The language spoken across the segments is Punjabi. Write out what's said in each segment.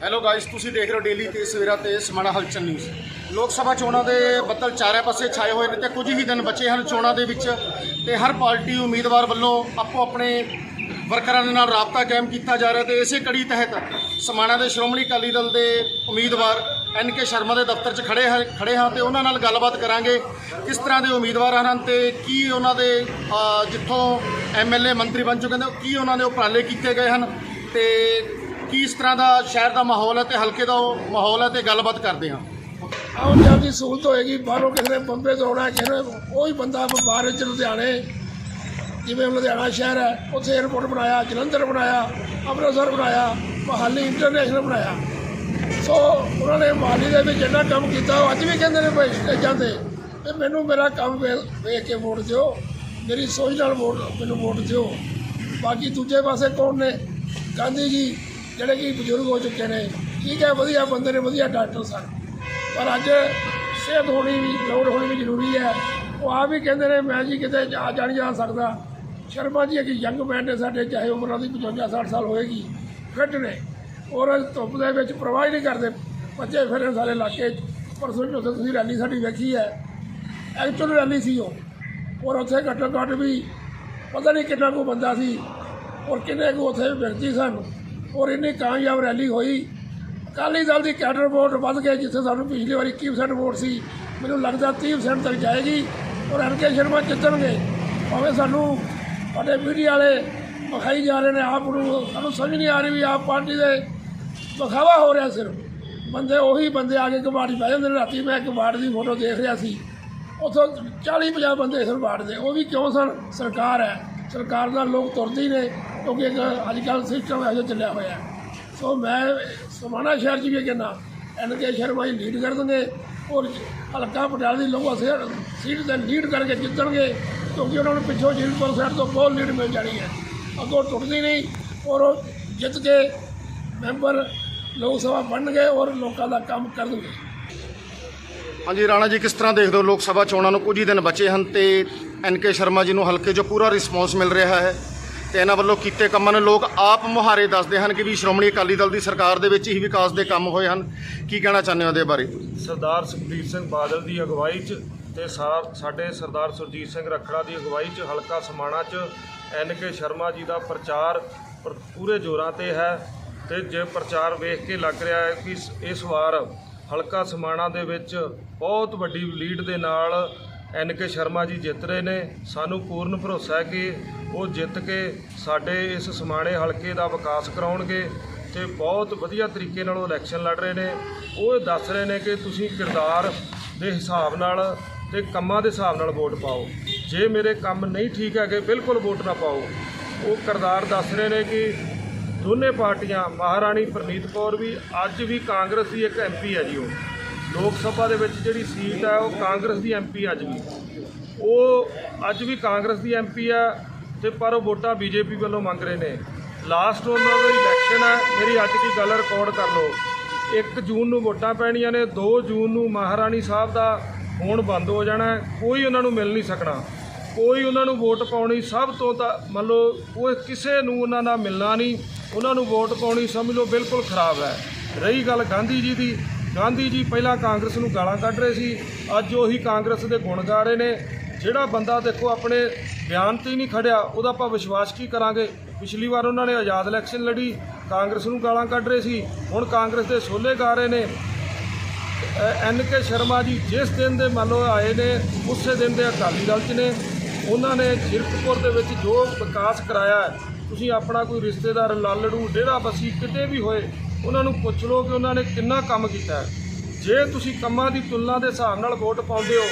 ਹੈਲੋ ਗਾਇਸ ਤੁਸੀਂ ਦੇਖ ਰਹੇ ਹੋ ਡੇਲੀ ਤੇ ਸਵੇਰਾ ਤੇ ਸਮਾਣਾ ਹਲਚਲ ਨਿਊਜ਼ ਲੋਕ ਸਭਾ ਚੋਣਾਂ ਦੇ ਬੱਦਲ ਚਾਰੇ ਪਾਸੇ ਛਾਏ ਹੋਏ ਨੇ ਤੇ ਕੁਝ ਹੀ ਦਿਨ ਬਚੇ ਹਨ ਚੋਣਾਂ ਦੇ ਵਿੱਚ ਤੇ ਹਰ ਪਾਰਟੀ ਉਮੀਦਵਾਰ ਵੱਲੋਂ ਆਪੋ ਆਪਣੇ ਵਰਕਰਾਂ ਦੇ ਨਾਲ ਰਾਬਤਾ ਕਾਇਮ ਕੀਤਾ ਜਾ ਰਿਹਾ ਤੇ ਇਸੇ ਕੜੀ ਤਹਿਤ ਸਮਾਣਾ ਦੇ ਸ਼੍ਰੋਮਣੀ ਅਕਾਲੀ ਦਲ ਦੇ ਉਮੀਦਵਾਰ ਐਨ ਕੇ ਸ਼ਰਮਾ ਦੇ ਦਫ਼ਤਰ 'ਚ ਖੜੇ ਹੈ ਖੜੇ ਹਾਂ ਤੇ ਉਹਨਾਂ ਨਾਲ ਗੱਲਬਾਤ ਕਰਾਂਗੇ। ਕਿਸ ਤਰ੍ਹਾਂ ਦੇ ਉਮੀਦਵਾਰ ਹਨ ਤੇ ਕੀ ਉਹਨਾਂ ਦੇ ਅ, ਜਿੱਥੋਂ ਐਮਐਲਏ ਮੰਤਰੀ ਬਣ ਚੁੱਕੇ ਨੇ ਕੀ ਉਹਨਾਂ ਦੇ ਉਪਰਾਲੇ ਕੀਤੇ ਗਏ ਹਨ ਤੇ ਕੀ ਇਸ ਤਰ੍ਹਾਂ ਦਾ ਸ਼ਹਿਰ ਦਾ ਮਾਹੌਲ ਹੈ ਤੇ ਹਲਕੇ ਦਾ ਉਹ ਮਾਹੌਲ ਹੈ ਤੇ ਗੱਲਬਾਤ ਕਰਦੇ ਹਾਂ। ਆਉਣ ਜਾਣ ਦੀ ਸਹੂਲਤ ਹੋਏਗੀ ਬਾਹਰੋਂ ਕਿਸੇ ਨੇ ਬੰਬੇ ਤੋਂ ਆਉਣਾ ਕਿਸੇ ਨੇ ਉਹੀ ਬੰਦਾ ਬਾਹਰ ਚ ਲੁਧਿਆਣੇ ਜਿਵੇਂ ਲੁਧਿਆਣਾ ਸ਼ਹਿਰ ਹੈ ਉੱਥੇ 에어ਪੋਰਟ ਬਣਾਇਆ ਜਲੰਧਰ ਬਣਾਇਆ ਅੰਮ੍ਰਿਤਸਰ ਬਣਾਇਆ ਮਹਾਲੀ ਇੰਟਰਨੈਸ਼ਨਲ ਬਣਾਇਆ। ਸੋ ਉਹਨਾਂ ਨੇ ਮਹਾਲੀ ਦੇ ਵਿੱਚ ਜਿੰਨਾ ਕੰਮ ਕੀਤਾ, ਉਹ ਅੱਜ ਵੀ ਕਹਿੰਦੇ ਨੇ ਭਾਈ ਸਟੇਜਾਂ ਤੇ ਤੇ ਮੈਨੂੰ ਮੇਰਾ ਕੰਮ ਵੇ- ਵੇਖ ਕੇ ਵੋਟ ਦਿਓ। ਮੇਰੀ ਸੋਚ ਨਾਲ ਵੋਟ, ਮੈਨੂੰ ਵੋਟ ਦਿਓ। ਬਾਕੀ ਦੂਜੇ ਪਾਸੇ ਕੌਣ ਨੇ? ਗਾਂਧੀ ਜੀ, ਜਿਹੜੇ ਕਿ ਬਜ਼ੁਰਗ ਹੋ ਚੁੱਕੇ ਨੇ। ਠੀਕ ਹੈ, ਵਧੀਆ ਬੰਦੇ ਨੇ, ਵਧੀਆ ਡਾਕਟਰ ਸਨ। ਪਰ ਅੱਜ ਸਿਹਤ ਹੋਣੀ ਵੀ, ਲੋੜ ਹੋਣੀ ਵੀ ਜ਼ਰੂਰੀ ਹੈ। ਉਹ ਆ ਵੀ ਕਹਿੰਦੇ ਨੇ, ਮੈਂ ਜੀ ਕਿਤੇ ਆ ਜਾ ਨਹੀਂ ਜਾ ਸਕਦਾ। ਸ਼ਰਮਾ ਜੀ, ਇੱਕ ਯੰਗ ਮੈਨ ਨੇ ਸਾਡੇ, ਚਾਹੇ ਉਮਰ ਉਹਦੀ 55 60 ਸਾਲ ਹੋਏਗੀ, ਫਿੱਟ ਨੇ। ਔਰ ਧੁੱਪ ਦੇ ਵਿੱਚ ਪ੍ਰਵਾਹ ਹੀ ਨਹੀਂ ਕਰਦੇ। ਬੱਚੇ ਫਿਰਨ ਸਾਰੇ ਇਲਾਕੇ 'ਚ। ਪਰਸੋਂ ਚੌਥੇ ਤੁਸੀਂ ਰੈਲੀ ਸਾਡੀ ਵੇਖੀ ਹੈ। ਐਕਚੁਅਲ ਰੈਲੀ ਸੀ ਉਹ। ਔਰ ਉੱਥੇ ਘੱਟੋ ਘੱਟ ਵੀ ਪਤਾ ਨਹੀਂ ਕਿੰਨਾ ਕੁ ਬੰਦਾ ਸੀ ਔਰ ਕਿੰਨੇ ਕੁ ਉੱਥੇ ਵਿਅਕਤੀ ਸਨ। ਔਰ ਇੰਨੀ ਕਾਮਯਾਬ ਰੈਲੀ ਹੋਈ। ਅਕਾਲੀ ਦਲ ਦੀ ਕੈਡਰ ਵੋਟ ਵੱਧ ਗਏ, ਜਿੱਥੇ ਸਾਨੂੰ ਪਿਛਲੀ ਵਾਰੀ 21% ਵੋਟ ਸੀ। ਮੈਨੂੰ ਲੱਗਦਾ 30% ਤੱਕ ਜਾਏਗੀ ਔਰ ਐਨਕੇ ਸ਼ਰਮਾ ਜਿੱਤਣਗੇ। ਭਾਵੇਂ ਸਾਨੂੰ ਸਾਡੇ ਮੀਡੀਆ ਵਾਲੇ ਵਿਖਾਈ ਜਾ ਰਹੇ ਨੇ, ਆਪ ਨੂੰ ਸਾਨੂੰ ਸਮਝ ਨਹੀਂ ਆ ਰਹੀ ਵੀ ਆਪ ਪਾਰਟੀ ਦੇ ਵਿਖਾਵਾ ਹੋ ਰਿਹਾ ਸਿਰਫ। ਬੰਦੇ ਉਹੀ ਬੰਦੇ ਆ ਕੇ ਕਬਾੜੀ ਬਹਿ ਜਾਂਦੇ ਨੇ। ਰਾਤੀ ਮੈਂ ਕਬਾੜ ਦੀ ਫੋਟੋ ਦੇਖ ਰਿਹਾ ਸੀ। ਉੱਥੋਂ 40 50 ਬੰਦੇ ਸਿਰ ਬਾੜ ਦੇ। ਉਹ ਵੀ ਕਿਉਂ ਸਨ? ਸਰਕਾਰ ਹੈ। ਸਰਕਾਰ ਨਾਲ ਲੋਕ ਤੁਰਦੇ ਹੀ ਨੇ, ਕਿਉਂਕਿ ਇੱਕ ਅੱਜ ਕੱਲ੍ਹ ਸਿਸਟਮ ਇਹੋ ਜਿਹਾ ਚੱਲਿਆ ਹੋਇਆ ਸੋ ਮੈਂ ਸਮਾਣਾ ਸ਼ਹਿਰ 'ਚ ਵੀ ਕਹਿੰਦਾ, ਐਨ ਕੇ ਸ਼ਰਮਾ ਜੀ ਲੀਡ ਕਰ ਦੇਣਗੇ ਔਰ ਹਲਕਾ ਪਟਿਆਲਾ ਦੀ ਲੋਕਾਂ ਸੀਟ ਸੀਟ ਤੇ ਲੀਡ ਕਰਕੇ ਜਿੱਤਣਗੇ, ਕਿਉਂਕਿ ਉਹਨਾਂ ਨੂੰ ਪਿੱਛੋਂ ਜੀਰਪੁਰ ਸਾਹਿਬ ਤੋਂ ਬਹੁਤ ਲੀਡ ਮਿਲ ਜਾਣੀ ਹੈ। ਅੱਗੋਂ ਟੁੱਟਦੀ ਨਹੀਂ, ਔਰ ਉਹ ਜਿੱਤ ਕੇ ਮੈਂਬਰ ਲੋਕ ਸਭਾ ਬਣਨਗੇ ਔਰ ਲੋਕਾਂ ਦਾ ਕੰਮ ਕਰਨਗੇ। ਹਾਂਜੀ ਰਾਣਾ ਜੀ ਕਿਸ ਤਰ੍ਹਾਂ ਦੇਖਦੇ ਹੋ ਲੋਕ ਸਭਾ ਚੋਣਾਂ ਨੂੰ? ਕੁਝ ਹੀ ਦਿਨ ਬਚੇ ਹਨ ਤੇ ਐਨ ਕੇ ਸ਼ਰਮਾ ਜੀ ਨੂੰ ਹਲਕੇ 'ਚੋਂ ਪੂਰਾ ਰਿਸਪੌਂਸ ਮਿਲ ਰਿਹਾ ਹੈ ਤੇ ਇਹਨਾਂ ਵੱਲੋਂ ਕੀਤੇ ਕੰਮਾਂ ਨੂੰ ਲੋਕ ਆਪ ਮੁਹਾਰੇ ਦੱਸਦੇ ਹਨ ਕਿ ਵੀ ਸ਼੍ਰੋਮਣੀ ਅਕਾਲੀ ਦਲ ਦੀ ਸਰਕਾਰ ਦੇ ਵਿੱਚ ਹੀ ਵਿਕਾਸ ਦੇ ਕੰਮ ਹੋਏ ਹਨ। ਕੀ ਕਹਿਣਾ ਚਾਹੁੰਦੇ ਹੋ ਇਹਦੇ ਬਾਰੇ? ਸਰਦਾਰ ਸੁਖਬੀਰ ਸਿੰਘ ਬਾਦਲ ਦੀ ਅਗਵਾਈ 'ਚ ਤੇ ਸਾਡੇ ਸਰਦਾਰ ਸੁਰਜੀਤ ਸਿੰਘ ਰੱਖੜਾ ਦੀ ਅਗਵਾਈ 'ਚ ਹਲਕਾ ਸਮਾਣਾ 'ਚ ਐਨ ਕੇ ਸ਼ਰਮਾ ਜੀ ਦਾ ਪ੍ਰਚਾਰ ਪਰ- ਪੂਰੇ ਜ਼ੋਰਾਂ ਤੇ ਹੈ। ਤੇ ਜੇ ਪ੍ਰਚਾਰ ਵੇਖ ਕੇ ਲੱਗ ਰਿਹਾ ਹੈ ਕਿ ਇਸ- ਵਾਰ ਹਲਕਾ ਸਮਾਣਾ ਦੇ ਵਿੱਚ ਬਹੁਤ ਵੱਡੀ ਲੀਡ ਦੇ ਨਾਲ ਐਨ ਕੇ ਸ਼ਰਮਾ ਜੀ ਜਿੱਤ ਰਹੇ ਨੇ। ਸਾਨੂੰ ਪੂਰਨ ਭਰੋਸਾ ਹੈ ਕਿ ਉਹ ਜਿੱਤ ਕੇ ਸਾਡੇ ਇਸ ਸਮਾਣੇ ਹਲਕੇ ਦਾ ਵਿਕਾਸ ਕਰਾਉਣਗੇ ਤੇ ਬਹੁਤ ਵਧੀਆ ਤਰੀਕੇ ਨਾਲ ਉਹ ਇਲੈਕਸ਼ਨ ਲੜ ਰਹੇ ਨੇ। ਉਹ ਦੱਸ ਰਹੇ ਨੇ ਕਿ ਤੁਸੀਂ ਕਿਰਦਾਰ ਦੇ ਹਿਸਾਬ ਨਾਲ ਤੇ ਕੰਮਾਂ ਦੇ ਹਿਸਾਬ ਨਾਲ ਵੋਟ ਪਾਓ। ਜੇ ਮੇਰੇ ਕੰਮ ਨਹੀਂ ਠੀਕ ਹੈਗੇ, ਬਿਲਕੁਲ ਵੋਟ ਨਾ ਪਾਓ। ਉਹ ਕਿਰਦਾਰ ਦੱਸ ਰਹੇ ਨੇ ਕਿ ਦੋਨੇ ਪਾਰਟੀਆਂ ਮਹਾਰਾਣੀ ਪ੍ਰਨੀਤ ਕੌਰ ਵੀ, ਅੱਜ ਵੀ ਕਾਂਗਰਸ ਦੀ ਇੱਕ ਐਮਪੀ ਹੈ ਜੀ ਉਹ। ਲੋਕ ਸਭਾ ਦੇ ਵਿੱਚ ਜਿਹੜੀ ਸੀਟ ਹੈ, ਉਹ ਕਾਂਗਰਸ ਦੀ ਐਮਪੀ ਅੱਜ ਵੀ। ਉਹ ਅੱਜ ਵੀ ਕਾਂਗਰਸ ਦੀ ਐਮਪੀ ਆ ਤੇ ਪਰ ਉਹ ਵੋਟਾਂ ਬੀਜੇਪੀ ਵੱਲੋਂ ਮੰਗ ਰਹੇ ਨੇ। ਲਾਸਟ ਉਹਨਾਂ ਦਾ ਇਲੈਕਸ਼ਨ ਹੈ, ਮੇਰੀ ਅੱਜ ਦੀ ਗੱਲ ਰਿਕਾਰਡ ਕਰ ਲਓ। 1 ਜੂਨ ਨੂੰ ਵੋਟਾਂ ਪੈਣੀਆਂ ਨੇ 2 ਜੂਨ ਨੂੰ ਮਹਾਰਾਣੀ ਸਾਹਿਬ ਦਾ ਹੋਣ ਬੰਦ ਹੋ ਜਾਣਾ ਕੋਈ ਉਹਨਾਂ ਨੂੰ ਮਿਲ ਨਹੀਂ ਸਕਣਾ। ਕੋਈ ਉਹਨਾਂ ਨੂੰ ਵੋਟ ਪਾਉਣੀ ਸਭ ਤੋਂ ਤਾਂ ਮੰਨ ਲਓ ਉਹ ਕਿਸੇ ਨੂੰ ਉਹਨਾਂ ਨਾਲ ਮਿਲਣਾ ਨਹੀਂ, ਉਹਨਾਂ ਨੂੰ ਵੋਟ ਪਾਉਣੀ ਸਮਝ ਲਓ ਬਿਲਕੁਲ ਖਰਾਬ ਹੈ। ਰਹੀ ਗੱਲ ਗਾਂਧੀ ਜੀ ਦੀ, ਗਾਂਧੀ ਜੀ ਪਹਿਲਾਂ ਕਾਂਗਰਸ ਨੂੰ ਗਾਲਾਂ ਕੱਢ ਰਹੇ ਸੀ, ਅੱਜ ਉਹੀ ਕਾਂਗਰਸ ਦੇ ਗੁਣ ਗਾ ਰਹੇ ਨੇ। ਜਿਹੜਾ ਬੰਦਾ ਦੇਖੋ ਆਪਣੇ ਬਿਆਨ ਤੇ ਹੀ ਨਹੀਂ ਖੜਿਆ, ਉਹਦਾ ਆਪਾਂ ਵਿਸ਼ਵਾਸ ਕੀ ਕਰਾਂਗੇ? ਪਿਛਲੀ ਵਾਰ ਉਹਨਾਂ ਨੇ ਆਜ਼ਾਦ ਇਲੈਕਸ਼ਨ ਲੜੀ, ਕਾਂਗਰਸ ਨੂੰ ਗਾਲਾਂ ਕੱਢ ਰਹੇ ਸੀ, ਹੁਣ ਕਾਂਗਰਸ ਦੇ ਸੋਲੇ ਗਾ ਰਹੇ ਨੇ। ਐਨ ਕੇ ਸ਼ਰਮਾ ਜੀ ਜਿਸ ਦਿਨ ਦੇ ਮੰਨ ਲਓ ਆਏ ਨੇ, ਉਸੇ ਦਿਨ ਦੇ ਅਕਾਲੀ ਦਲ 'ਚ ਨੇ। ਉਹਨਾਂ ਨੇ ਜ਼ਿਰਕਪੁਰ ਦੇ ਵਿੱਚ ਜੋ ਵਿਕਾਸ ਕਰਾਇਆ ਤੁਸੀਂ ਆਪਣਾ ਕੋਈ ਰਿਸ਼ਤੇਦਾਰ, ਲਾਲੜੂ ਡੇਰਾ ਬਸੀ ਕਿਤੇ ਵੀ ਹੋਏ, ਉਹਨਾਂ ਨੂੰ ਪੁੱਛ ਲਓ ਕਿ ਉਹਨਾਂ ਨੇ ਕਿੰਨਾ ਕੰਮ ਕੀਤਾ ਹੈ। ਜੇ ਤੁਸੀਂ ਕੰਮਾਂ ਦੀ ਤੁਲਨਾ ਦੇ ਹਿਸਾਬ ਨਾਲ ਵੋਟ ਪਾਉਂਦੇ ਹੋ,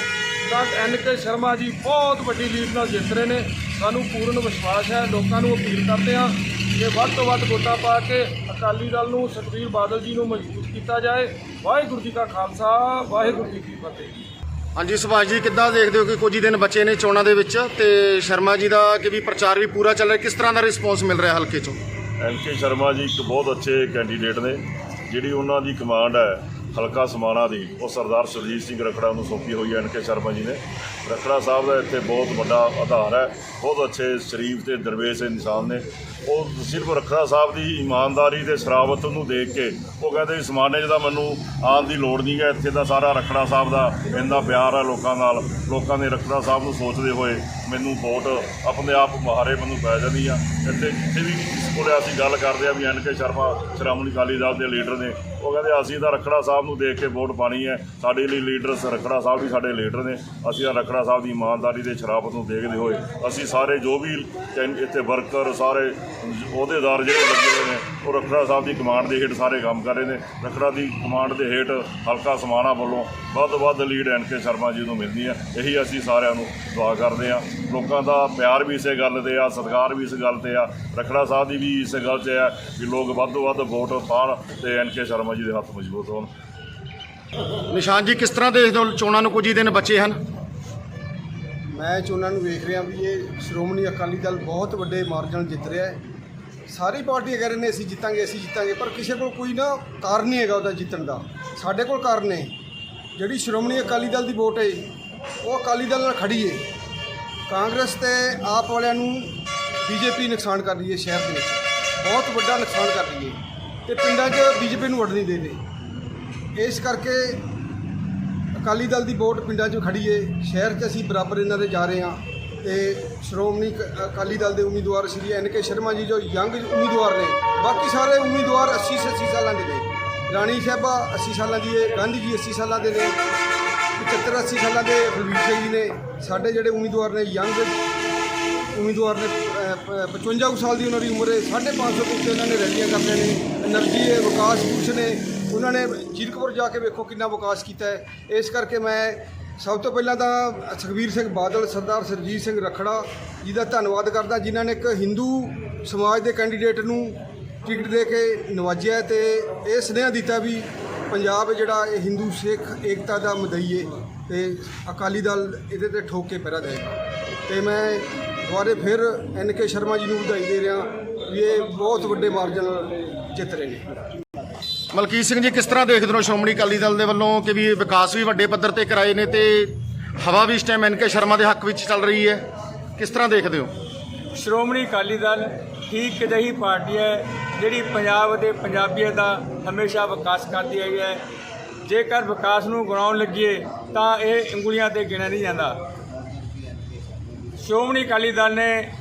ਤਾਂ ਐਨ ਕੇ ਸ਼ਰਮਾ ਜੀ ਬਹੁਤ ਵੱਡੀ ਲੀਡ ਨਾਲ ਜਿੱਤ ਰਹੇ ਨੇ। ਸਾਨੂੰ ਪੂਰਨ ਵਿਸ਼ਵਾਸ ਹੈ, ਲੋਕਾਂ ਨੂੰ ਅਪੀਲ ਕਰਦੇ ਹਾਂ ਕਿ ਵੱਧ ਤੋਂ ਵੱਧ ਵੋਟਾਂ ਪਾ ਕੇ ਅਕਾਲੀ ਦਲ ਨੂੰ ਸੁਖਬੀਰ ਬਾਦਲ ਜੀ ਨੂੰ ਮਜ਼ਬੂਤ ਕੀਤਾ ਜਾਏ। ਵਾਹਿਗੁਰੂ ਜੀ ਕਾ ਖਾਲਸਾ, ਵਾਹਿਗੁਰੂ ਜੀ ਕੀ ਫਤਿਹ। ਹਾਂਜੀ ਸੁਭਾਸ਼ ਜੀ, ਕਿੱਦਾਂ ਦੇਖਦੇ ਹੋ ਕਿ ਕੁਝ ਹੀ ਦਿਨ ਬਚੇ ਨੇ ਚੋਣਾਂ ਦੇ ਵਿੱਚ ਤੇ ਸ਼ਰਮਾ ਜੀ ਦਾ ਕਿ ਵੀ ਪ੍ਰਚਾਰ ਵੀ ਪੂਰਾ ਚੱਲ ਰਿਹਾ, ਕਿਸ ਤਰ੍ਹਾਂ ਦਾ ਰਿਸਪੌਂਸ ਮਿਲ ਰਿਹਾ ਹਲਕੇ 'ਚੋਂ? ਐਮ ਕੇ ਸ਼ਰਮਾ ਜੀ ਇੱਕ ਬਹੁਤ ਅੱਛੇ ਕੈਂਡੀਡੇਟ ਨੇ, ਜਿਹੜੀ ਉਹਨਾਂ ਦੀ ਕਮਾਂਡ ਹੈ ਹਲਕਾ ਸਮਾਣਾ ਦੀ, ਉਹ ਸਰਦਾਰ ਸੁਰਜੀਤ ਸਿੰਘ ਰਖੜਾ ਨੂੰ ਸੌਂਪੀ ਹੋਈ ਹੈ, ਐਨ ਕੇ ਸ਼ਰਮਾ ਜੀ ਨੇ। ਰਖੜਾ ਸਾਹਿਬ ਦਾ ਇੱਥੇ ਬਹੁਤ ਵੱਡਾ ਆਧਾਰ ਹੈ, ਬਹੁਤ ਅੱਛੇ ਸ਼ਰੀਫ ਤੇ ਦਰਵੇਸ਼ ਇਨਸਾਨ ਨੇ। ਉਹ ਸਿਰਫ ਰਖੜਾ ਸਾਹਿਬ ਦੀ ਇਮਾਨਦਾਰੀ ਤੇ ਸ਼ਰਾਵਤ ਨੂੰ ਦੇਖ ਕੇ, ਉਹ ਕਹਿੰਦੇ ਵੀ ਸਮਾਨੇ 'ਚ ਤਾਂ ਮੈਨੂੰ ਆਉਣ ਦੀ ਲੋੜ ਨਹੀਂ ਹੈ, ਇੱਥੇ ਦਾ ਸਾਰਾ ਰਖੜਾ ਸਾਹਿਬ ਦਾ ਇੰਨਾ ਪਿਆਰ ਹੈ ਲੋਕਾਂ ਨਾਲ। ਲੋਕਾਂ ਨੇ ਰਖੜਾ ਸਾਹਿਬ ਨੂੰ ਸੋਚਦੇ ਹੋਏ ਮੈਨੂੰ ਵੋਟ ਆਪਣੇ ਆਪ ਮਹਾਰੇ ਮੈਨੂੰ ਪੈ ਜਾਂਦੀ ਆ। ਇੱਥੇ ਜਿੱਥੇ ਵੀ ਕਿਸੇ ਅਸੀਂ ਗੱਲ ਕਰਦੇ ਆ ਵੀ ਐਨ ਕੇ ਸ਼ਰਮਾ, ਸ਼੍ਰੋਮਣੀ ਅਕਾਲੀ ਦਲ ਦੇ ਲੀਡਰ ਨੇ। ਉਹ ਕਹਿੰਦੇ, ਅਸੀਂ ਤਾਂ ਰਖੜਾ ਸਾਹਿਬ ਨੂੰ ਦੇਖ ਕੇ ਵੋਟ ਪਾਣੀ ਹੈ। ਸਾਡੇ ਲਈ ਲੀਡਰ ਸ- ਰਖੜਾ ਸਾਹਿਬ ਵੀ ਸਾਡੇ ਲੀਡਰ ਨੇ। ਅਸੀਂ ਤਾਂ ਰਖੜਾ ਸਾਹਿਬ ਦੀ ਇਮਾਨਦਾਰੀ ਤੇ ਸ਼ਰਾਫਤ ਨੂੰ ਦੇਖਦੇ ਹੋਏ, ਅਸੀਂ ਸਾਰੇ ਜੋ ਵੀ ਇੱਥੇ ਵਰਕਰ ਸਾਰੇ ਅਹੁਦੇਦਾਰ ਜਿਹੜੇ ਲੱਗੇ ਹੋਏ ਨੇ, ਉਹ ਰਖੜਾ ਸਾਹਿਬ ਦੀ ਕਮਾਂਡ ਦੇ ਹੇਠ ਸਾਰੇ ਕੰਮ ਕਰ ਰਹੇ ਨੇ। ਰਖੜਾ ਦੀ ਕਮਾਂਡ ਦੇ ਹੇਠ ਹਲਕਾ ਸਮਾਣਾ ਵੱਲੋਂ ਵੱਧ ਤੋਂ ਵੱਧ ਲੀਡ ਐਨ ਕੇ ਸ਼ਰਮਾ ਜੀ ਨੂੰ ਮਿਲਦੀ ਹੈ। ਇਹੀ ਅਸੀਂ ਸਾਰਿਆਂ ਨੂੰ ਦੁਆ ਕਰਦੇ ਆ ਲੋਕਾਂ ਦਾ ਪਿਆਰ ਵੀ ਇਸੇ ਗੱਲ ਤੇ ਆ, ਸਤਿਕਾਰ ਵੀ ਇਸ ਗੱਲ ਤੇ ਆ। ਰਖੜਾ ਸਾਹਿਬ ਦੀ ਵੀ ਇਸੇ ਗੱਲ 'ਚ ਆ ਵੀ ਲੋਕ ਵੱਧ ਤੋਂ ਵੱਧ ਵੋਟ ਪਾਉਣ ਤੇ ਐਨ ਕੇ ਸ਼ਰਮਾ ਜੀ ਦੇ ਹੱਥ ਮਜ਼ਬੂਤ ਹੋਣ। ਨਿਸ਼ਾਨ ਜੀ ਕਿਸ ਤਰ੍ਹਾਂ ਦੇਖਦੇ ਹੋ ਚੋਣਾਂ ਨੂੰ ਕੁਝ ਹੀ ਦਿਨ ਬਚੇ ਹਨ? ਮੈਂ ਚੋਣਾਂ ਨੂੰ ਵੇਖ ਰਿਹਾ ਵੀ ਇਹ ਸ਼੍ਰੋਮਣੀ ਅਕਾਲੀ ਦਲ ਬਹੁਤ ਵੱਡੇ ਮਾਰਜਨ ਜਿੱਤ ਰਿਹਾ ਹੈ। ਸਾਰੀ ਪਾਰਟੀਆਂ ਕਹਿ ਰਹੇ ਨੇ ਅਸੀਂ ਜਿੱਤਾਂਗੇ ਅਸੀਂ ਜਿੱਤਾਂਗੇ ਪਰ ਕਿਸੇ ਕੋਲ ਕੋਈ ਨਾ ਕਾਰਨ ਨਹੀਂ ਹੈਗਾ ਉਹਦਾ ਜਿੱਤਣ ਦਾ। ਸਾਡੇ ਕੋਲ ਕਾਰਨ ਨੇ। ਜਿਹੜੀ ਸ਼੍ਰੋਮਣੀ ਅਕਾਲੀ ਦਲ ਦੀ ਵੋਟ ਹੈ ਉਹ ਅਕਾਲੀ ਦਲ ਨਾਲ ਖੜੀ ਹੈ। ਕਾਂਗਰਸ ਤੇ ਆਪ ਵਾਲਿਆਂ ਨੂੰ ਬੀਜੇਪੀ ਨੁਕਸਾਨ ਕਰ ਰਹੀ ਹੈ ਸ਼ਹਿਰ ਦੇ ਵਿੱਚ। ਬਹੁਤ ਵੱਡਾ ਨੁਕਸਾਨ ਕਰ ਰਹੀ ਹੈ। ਤੇ ਪਿੰਡਾਂ 'ਚ ਬੀਜੇਪੀ ਨੂੰ ਵੜ ਨਹੀਂ ਦੇ ਰਹੇ। ਇਸ ਕਰਕੇ ਅਕਾਲੀ ਦਲ ਦੀ ਵੋਟ ਪਿੰਡਾਂ 'ਚ ਖੜੀ ਏ ਸ਼ਹਿਰ 'ਚ ਅਸੀਂ ਬਰਾਬਰ ਇਹਨਾਂ ਦੇ ਜਾ ਰਹੇ ਹਾਂ। ਤੇ ਸ਼੍ਰੋਮਣੀ ਕ- ਅਕਾਲੀ ਦਲ ਦੇ ਉਮੀਦਵਾਰ ਸ਼੍ਰੀ ਐਨ ਕੇ ਸ਼ਰਮਾ ਜੀ ਜੋ ਯੰਗ ਉਮੀਦਵਾਰ ਨੇ, ਬਾਕੀ ਸਾਰੇ ਉਮੀਦਵਾਰ 80 80 ਸਾਲਾਂ ਦੇ ਨੇ। ਰਾਣੀ ਸਾਹਿਬਾ 80 ਸਾਲਾਂ ਦੀ ਏ ਗਾਂਧੀ ਜੀ 80 ਸਾਲਾਂ ਦੇ ਨੇ 75 80 ਸਾਲਾਂ ਦੇ ਬਲਵੀਰ ਸਿੰਘ ਜੀ ਨੇ। ਸਾਡੇ ਜਿਹੜੇ ਉਮੀਦਵਾਰ ਨੇ, ਯੰਗ ਉਮੀਦਵਾਰ ਨੇ 55 ਕੁ ਸਾਲ ਦੀ ਉਹਨਾਂ ਦੀ ਉਮਰ ਹੈ 550 ਤੋਂ ਉੱਤੇ ਉਹਨਾਂ ਨੇ ਰੈਲੀਆਂ ਕਰਨੀਆਂ ਨੇ, એનર્ਜੀ ਹੈ, ਵਿਕਾਸ ਕੁਛ ਨੇ। ਉਹਨਾਂ ਨੇ ਜੀਰਕਪੁਰ ਜਾ ਕੇ ਵੇਖੋ ਕਿੰਨਾ ਵਿਕਾਸ ਕੀਤਾ ਹੈ। ਇਸ ਕਰਕੇ ਮੈਂ ਸਭ ਤੋਂ ਪਹਿਲਾਂ ਤਾਂ ਸੁਖਵੀਰ ਸਿੰਘ ਬਾਦਲ, ਸਰਦਾਰ ਸਰਜੀਤ ਸਿੰਘ ਰਖੜਾ ਜੀ ਦਾ ਧੰਨਵਾਦ ਕਰਦਾ, ਜਿਨ੍ਹਾਂ ਨੇ ਇੱਕ ਹਿੰਦੂ ਸਮਾਜ ਦੇ ਕੈਂਡੀਡੇਟ ਨੂੰ ਟਿਕਟ ਦੇ ਕੇ ਨਵਾਜਿਆ ਤੇ ਇਹ ਸੁਨੇਹਾ ਦਿੱਤਾ ਵੀ ਪੰਜਾਬ ਜਿਹੜਾ ਇਹ ਹਿੰਦੂ ਸਿੱਖ ਏਕਤਾ ਦਾ ਮਦਈਏ ਤੇ ਅਕਾਲੀ ਦਲ ਇਹਦੇ ਤੇ ਠੋਕ ਕੇ ਪਹਿਰਾ ਦੇਗਾ ਤੇ ਮੈਂ ਦੁਬਾਰੇ ਫਿਰ ਐਨ ਕੇ ਸ਼ਰਮਾ ਜੀ ਨੂੰ ਵਧਾਈ ਦੇ ਰਿਹਾ ਵੀ ਇਹ ਬਹੁਤ ਵੱਡੇ ਮਾਰਜਨ ਨਾਲ ਜਿੱਤ ਰਹੇ ਨੇ। ਮਲਕੀਤ ਸਿੰਘ ਜੀ ਕਿਸ ਤਰ੍ਹਾਂ ਦੇਖਦੇ ਹੋ ਸ਼੍ਰੋਮਣੀ ਅਕਾਲੀ ਦਲ ਦੇ ਵੱਲੋਂ ਕਿ ਵੀ ਵਿਕਾਸ ਵੀ ਵੱਡੇ ਪੱਧਰ ਤੇ ਕਰਾਏ ਨੇ ਤੇ ਹਵਾ ਵੀ ਇਸ ਟਾਈਮ ਐਨ ਕੇ ਸ਼ਰਮਾ ਦੇ ਹੱਕ ਵਿੱਚ ਚੱਲ ਰਹੀ ਹੈ? ਕਿਸ ਤਰ੍ਹਾਂ ਦੇਖਦੇ ਹੋ? ਸ਼੍ਰੋਮਣੀ ਅਕਾਲੀ ਦਲ ਠੀਕ ਅਜਿਹੀ ਪਾਰਟੀ ਹੈ ਜਿਹੜੀ ਪੰਜਾਬ ਦੇ ਪੰਜਾਬੀਅਤ ਦਾ ਹਮੇਸ਼ਾ ਵਿਕਾਸ ਕਰਦੀ ਆਈ ਹੈ। ਜੇਕਰ ਵਿਕਾਸ ਨੂੰ ਗਣਾਉਣ ਲੱਗੀਏ ਤਾਂ ਇਹ ਉਂਗਲੀਆਂ ਤੇ ਗਿਣਿਆ ਨਹੀਂ ਜਾਂਦਾ। ਸ਼੍ਰੋਮਣੀ ਅਕਾਲੀ ਦਲ ਨੇ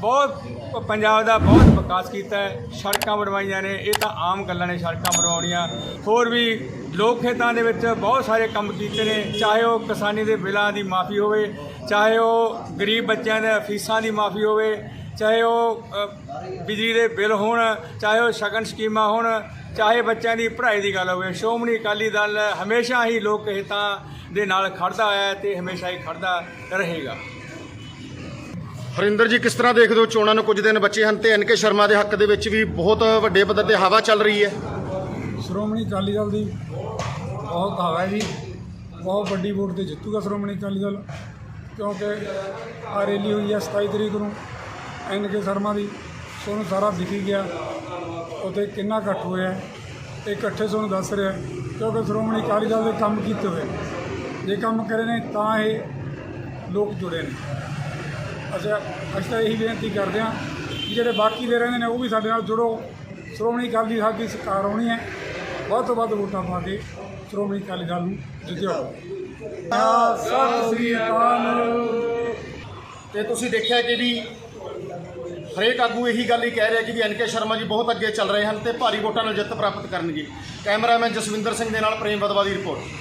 ਬਹੁਤ ਪੰਜਾਬ ਦਾ ਬਹੁਤ ਵਿਕਾਸ ਕੀਤਾ ਹੈ, ਸੜਕਾਂ ਬਣਵਾਈਆਂ ਨੇ, ਇਹ ਤਾਂ ਆਮ ਗੱਲਾਂ ਨੇ, ਸੜਕਾਂ ਬਣਵਾਉਣੀਆਂ। ਹੋਰ ਵੀ ਲੋਕ ਖੇਤਾਂ ਦੇ ਵਿੱਚ ਬਹੁਤ ਸਾਰੇ ਕੰਮ ਕੀਤੇ ਨੇ, ਚਾਹੇ ਉਹ ਕਿਸਾਨੀ ਦੇ ਬਿੱਲਾਂ ਦੀ ਮਾਫੀ ਹੋਵੇ, ਚਾਹੇ ਉਹ ਗਰੀਬ ਬੱਚਿਆਂ ਦੇ ਫੀਸਾਂ ਦੀ ਮਾਫੀ ਹੋਵੇ, ਚਾਹੇ ਉਹ ਬਿਜਲੀ ਦੇ ਬਿੱਲ ਹੋਣ, ਚਾਹੇ ਉਹ ਸ਼ਗਨ ਸਕੀਮਾਂ ਹੋਣ, ਚਾਹੇ ਬੱਚਿਆਂ ਦੀ ਪੜ੍ਹਾਈ ਦੀ ਗੱਲ ਹੋਵੇ, ਸ਼੍ਰੋਮਣੀ ਅਕਾਲੀ ਦਲ ਹਮੇਸ਼ਾ ਹੀ ਲੋਕ ਹਿੱਤਾਂ ਦੇ ਨਾਲ ਖੜਦਾ ਆਇਆ ਹੈ ਤੇ ਹਮੇਸ਼ਾ ਹੀ ਖੜਦਾ ਰਹੇਗਾ। ਹਰਿੰਦਰ ਜੀ, ਕਿਸ ਤਰ੍ਹਾਂ ਦੇਖਦੇ ਹੋ ਚੋਣਾਂ ਨੂੰ ਕੁਝ ਦਿਨ ਬਚੇ ਹਨ ਤੇ ਐਨ ਕੇ ਸ਼ਰਮਾ ਦੇ ਹੱਕ ਦੇ ਵਿੱਚ ਵੀ ਬਹੁਤ ਵੱਡੇ ਪੱਧਰ ਤੇ ਹਵਾ ਚੱਲ ਰਹੀ ਹੈ? ਸ਼੍ਰੋਮਣੀ ਅਕਾਲੀ ਦਲ ਦੀ ਬਹੁਤ ਹਵਾ ਹੈ ਜੀ। ਬਹੁਤ ਵੱਡੀ ਵੋਟ ਤੇ ਜਿੱਤੂਗਾ ਸ਼੍ਰੋਮਣੀ ਅਕਾਲੀ ਦਲ, ਕਿਉਂਕਿ ਆ ਰੈਲੀ ਹੋਈ ਹੈ 27 ਤਰੀਕ ਨੂੰ, ਐਨ ਕੇ ਸ਼ਰਮਾ ਦੀ। ਸੋਨੂੰ ਸਾਰਾ ਦਿਖੀ ਹੀ ਗਿਆ। ਉੱਥੇ ਕਿੰਨਾ ਇਕੱਠ ਹੋਇਆ ਇਹ ਇਕੱਠੇ ਤੁਹਾਨੂੰ ਦੱਸ ਰਿਹਾ ਕਿਉਂਕਿ ਸ਼੍ਰੋਮਣੀ ਅਕਾਲੀ ਦਲ ਦੇ ਕੰਮ ਕੀਤੇ ਹੋਏ ਜੇ ਕੰਮ ਕਰੇ ਨੇ ਤਾਂ ਇਹ ਲੋਕ ਜੁੜੇ ਨੇ। ਅੱਛਾ ਅਸੀਂ ਤਾਂ ਇਹੀ ਬੇਨਤੀ ਕਰਦੇ ਹਾਂ ਕਿ ਜਿਹੜੇ ਬਾਕੀ ਦੇ ਰਹਿੰਦੇ ਨੇ ਉਹ ਵੀ ਸਾਡੇ ਨਾਲ ਜੁੜੋ। ਸ਼੍ਰੋਮਣੀ ਅਕਾਲੀ ਦਲ ਦੀ ਸਰਕਾਰ ਆਉਣੀ ਹੈ। ਵੱਧ ਤੋਂ ਵੱਧ ਵੋਟਾਂ ਪਾ ਕੇ ਸ਼੍ਰੋਮਣੀ ਅਕਾਲੀ ਦਲ ਨੂੰ ਜਿੱਤਿਓ। ਸਤਿ ਸ੍ਰੀ ਅਕਾਲ। ਤੇ ਤੁਸੀਂ ਦੇਖਿਆ ਕਿ ਵੀ ਹਰੇਕ ਆਗੂ ਇਹੀ ਗੱਲ ਹੀ ਕਹਿ ਰਿਹਾ ਕਿ ਵੀ ਐਨ ਕੇ ਸ਼ਰਮਾ ਜੀ ਬਹੁਤ ਅੱਗੇ ਚੱਲ ਰਹੇ ਹਨ ਤੇ ਭਾਰੀ ਵੋਟਾਂ ਨਾਲ ਜਿੱਤ ਪ੍ਰਾਪਤ ਕਰਨਗੇ। ਕੈਮਰਾਮੈਨ ਜਸਵਿੰਦਰ ਸਿੰਘ ਦੇ ਨਾਲ ਪ੍ਰੇਮ ਬਦਵਾ ਦੀ ਰਿਪੋਰਟ।